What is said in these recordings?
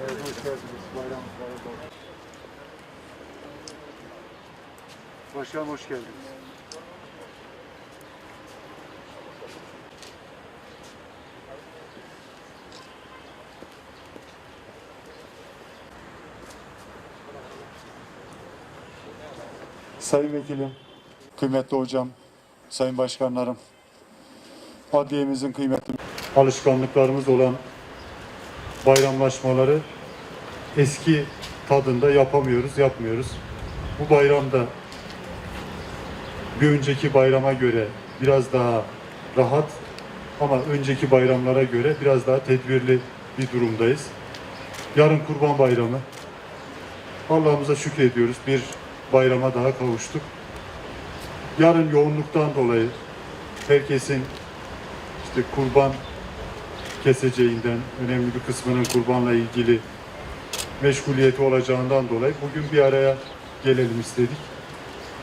Evet, hoş geldiniz. Bayram mübarek olsun. Başkanım hoş geldiniz. Sayın Vekilim, kıymetli hocam, sayın başkanlarım, adliyemizin kıymetli alışkanlıklarımız olan bayramlaşmaları eski tadında yapamıyoruz, yapmıyoruz. Bu bayramda bir önceki bayrama göre biraz daha rahat ama önceki bayramlara göre biraz daha tedbirli bir durumdayız. Yarın Kurban Bayramı. Allah'ımıza şükrediyoruz. Bir bayrama daha kavuştuk. Yarın yoğunluktan dolayı herkesin işte kurban keseceğinden, önemli bir kısmının kurbanla ilgili meşguliyeti olacağından dolayı bugün bir araya gelelim istedik.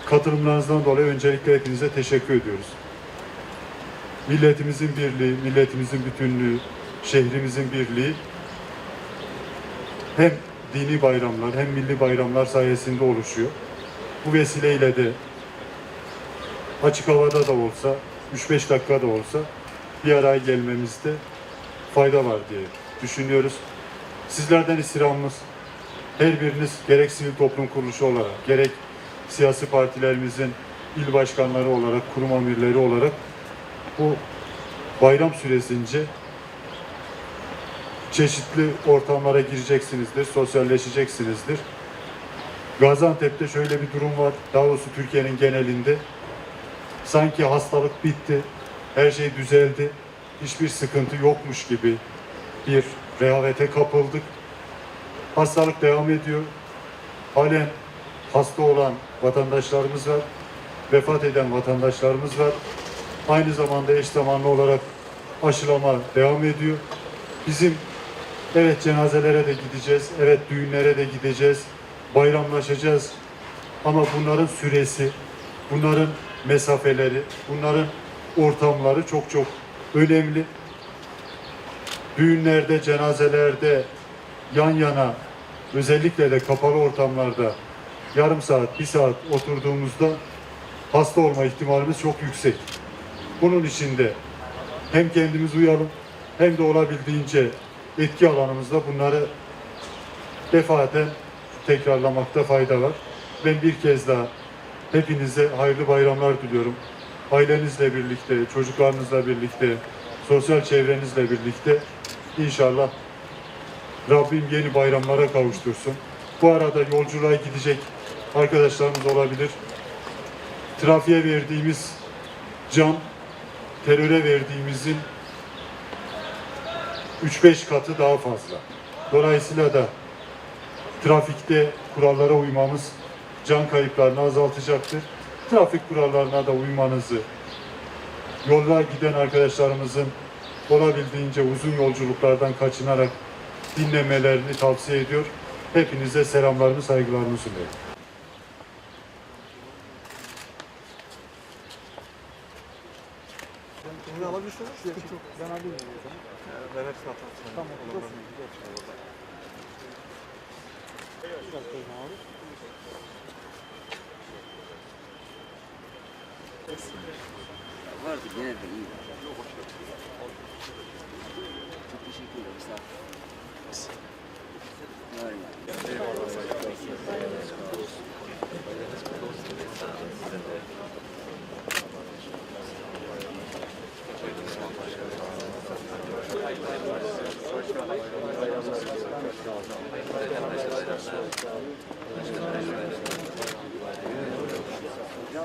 Katılımlarınızdan dolayı öncelikle hepinize teşekkür ediyoruz. Milletimizin birliği, milletimizin bütünlüğü, şehrimizin birliği hem dini bayramlar hem milli bayramlar sayesinde oluşuyor. Bu vesileyle de açık havada da olsa, 3-5 dakika da olsa bir araya gelmemizde fayda var diye düşünüyoruz. Sizlerden istirhamımız her biriniz gerek sivil toplum kuruluşu olarak, gerek siyasi partilerimizin il başkanları olarak, kurum amirleri olarak bu bayram süresince çeşitli ortamlara gireceksinizdir, sosyalleşeceksinizdir. Gaziantep'te şöyle bir durum var, daha doğrusu Türkiye'nin genelinde. Sanki hastalık bitti, her şey düzeldi, hiçbir sıkıntı yokmuş gibi bir rehavete kapıldık. Hastalık devam ediyor. Halen hasta olan vatandaşlarımız var. Vefat eden vatandaşlarımız var. Aynı zamanda eş zamanlı olarak aşılama devam ediyor. Bizim evet cenazelere de gideceğiz, evet düğünlere de gideceğiz, bayramlaşacağız. Ama bunların süresi, bunların mesafeleri, bunların ortamları çok çok önemli. Düğünlerde, cenazelerde yan yana özellikle de kapalı ortamlarda yarım saat, bir saat oturduğumuzda hasta olma ihtimalimiz çok yüksek. Bunun için de hem kendimiz uyalım hem de olabildiğince etki alanımızda bunları defaten tekrarlamakta fayda var. Ben bir kez daha hepinize hayırlı bayramlar diliyorum. Ailenizle birlikte, çocuklarınızla birlikte, sosyal çevrenizle birlikte inşallah Rabbim yeni bayramlara kavuştursun. Bu arada yolculuğa gidecek arkadaşlarımız olabilir. Trafiğe verdiğimiz can, teröre verdiğimizin 3-5 katı daha fazla. Dolayısıyla da trafikte kurallara uymamız can kayıplarını azaltacaktır. Trafik kurallarına da uymanızı, yolda giden arkadaşlarımızın olabildiğince uzun yolculuklardan kaçınarak dinlemelerini tavsiye ediyor. Hepinize selamlarımı, saygılarımı sunuyorum. Ben alayım. Ben hepsini atarım. Tamam. Çok Vardı gene de iyi. Çok teşekkür ederim. Sağ ol. Var ya.